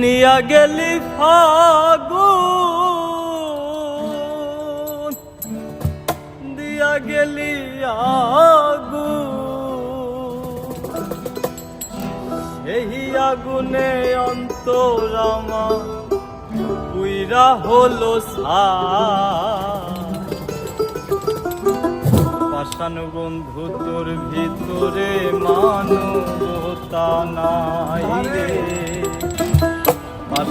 নিয়া গেলি ফাগুন, দিয়া গেলি আগুন। সেই আগুনে অন্তরামা পুইরা হলো পাষাণ বন্ধু তোর ভিতরে মানবতা নাই রে।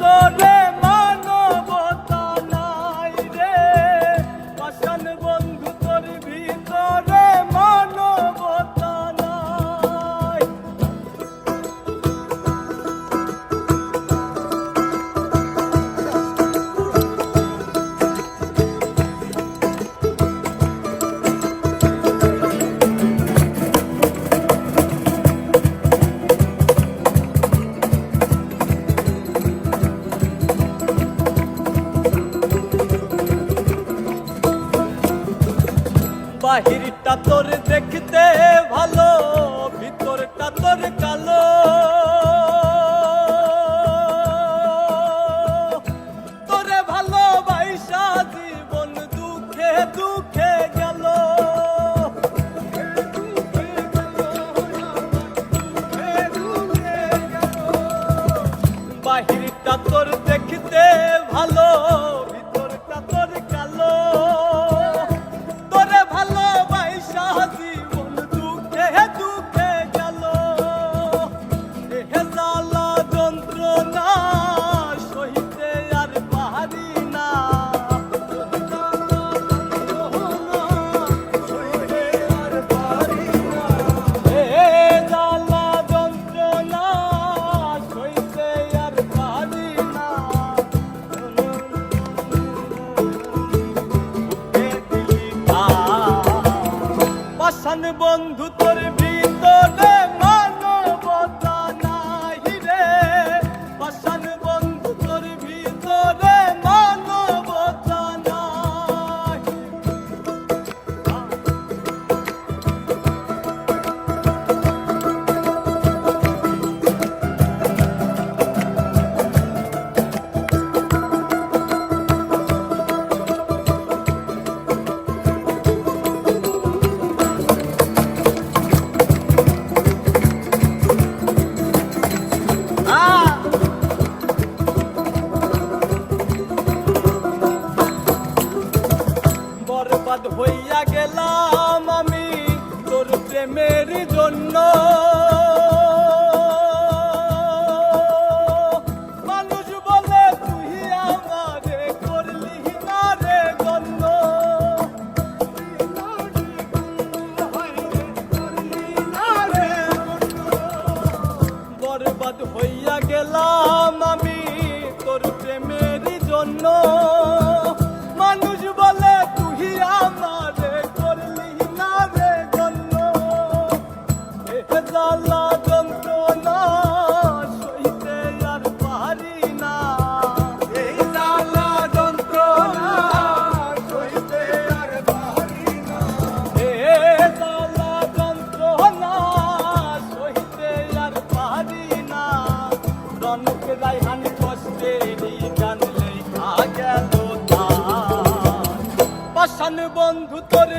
ভিতরে মানবতা বাহিরটা তোর দেখতে ভালো, ভিতরটা তোর কালো। তোরে ভালো বাইসা জীবন দুঃখে দুঃখে গেল। বাহিরটা তোর দেখতে ভালো দুঃখে দুঃখে বন্ধু তোর ভিতরে মানবতা বরবাদ হইয়া গেলাম আমি তোর প্রেমের জন্য। বরবাদ হইয়া গেলাম আমি তোর প্রেমের জন্য। বন্ধু তোর